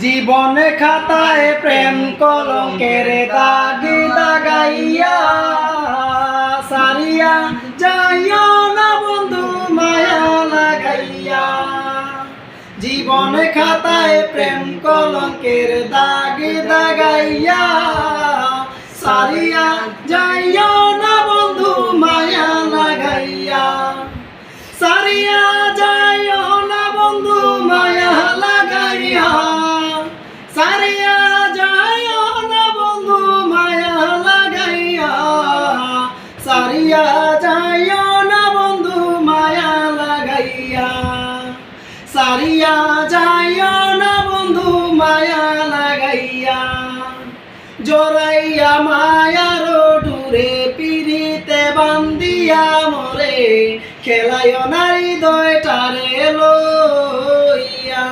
জীবনে খাতায় প্রেম কলঙ্কের দাগি দাগাইয়া সারিয়া যাইও না বন্ধু মায়া লাগাইয়া। জীবনে খাতায় প্রেম কলঙ্কের দাগি দাগাইয়া সারিয়া যাইও লাগাইয়া সারিয়া যাইও না বন্ধু মায়া লাগাইয়া। জোরাইয়া মায়ার ডুরে পিড়িতে বান্দিয়া মরে, খেলায় নারী দয়টারে লইয়া।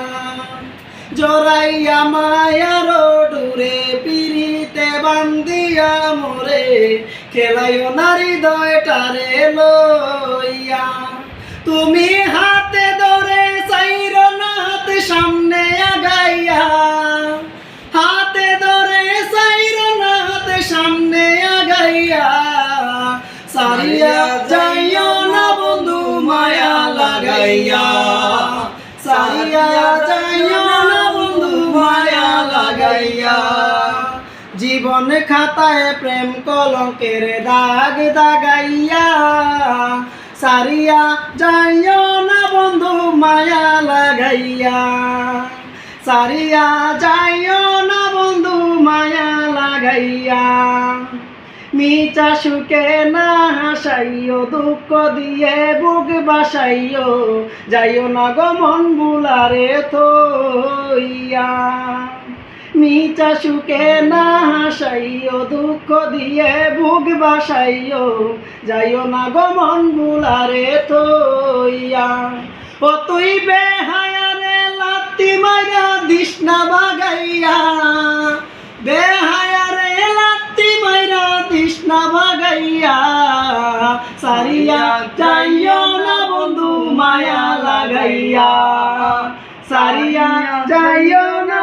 জোরাইয়া মায়ার ডুরে পিড়িতে বান্দিয়া মরে, খেলায় নারী দয়টারে লইয়া। তুমি হাতে ধরে চাইর না সামনে আগাইয়া, হাতে ধরে চাইর না সামনে আগাইয়া, সারিয়া যাইও না বন্ধু মায়া লাগাইয়া, সারিয়া যাইও না বন্ধু মায়া লাগাইয়া। জীবন খাতায় প্রেম কলঙ্কের দাগ দাগাইয়া সারিয়া যাইও না বন্ধু মায়া লাগাইয়া। সারিয়া যাইও না বন্ধু মায়া লাগাইয়া। মিচা সুখে না হাসাইও, দুঃখ দিয়ে বুক বাসাইও, যাইও না গমন বুলারে থইয়া। মিচা সুখে না হাসাইও, দুঃখ দিয়ে বুক বাসাইও, যাইও না গমন বুলারে থইয়া ও তুই বেহায়ারে লাত্তি মাইরা দিস না বাগাইয়া। বেহায়ারে লাত্তি মাইরা দিস না বাগাইয়া। সারিয়া যাইও না বন্ধু মায়া লাগাইয়া। সারিয়া যাইও না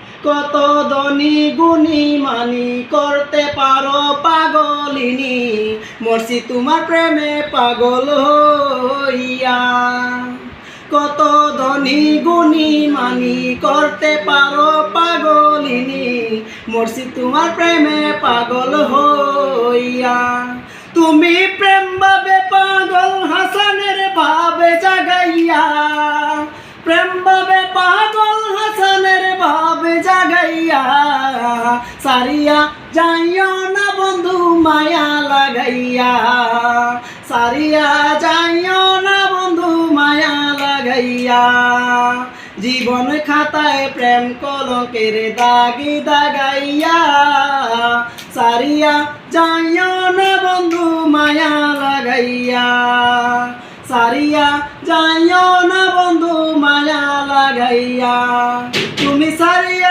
কত ধনী গুণী মানি করতে পারো পাগলিনী? মরছি তোমার প্রেমে পাগল হইয়া। কত ধনী গুণী মানি করতে পারো পাগলিনী? মরছি তোমার প্রেমে পাগল হইয়া। তুমি প্রেম ভাবে সারিয়া, যাইও না বন্ধু মায়া লাগাইয়া। সারিয়া, যাইও না বন্ধু মায়া লাগাইয়া। জীবন খাতায় প্রেম কলকের দাগি দাগাইয়া। সারিয়া, যাইও না বন্ধু মায়া লাগাইয়া। সারিয়া, যাইও না বন্ধু মায়া লাগাইয়া। তুমি সারিয়া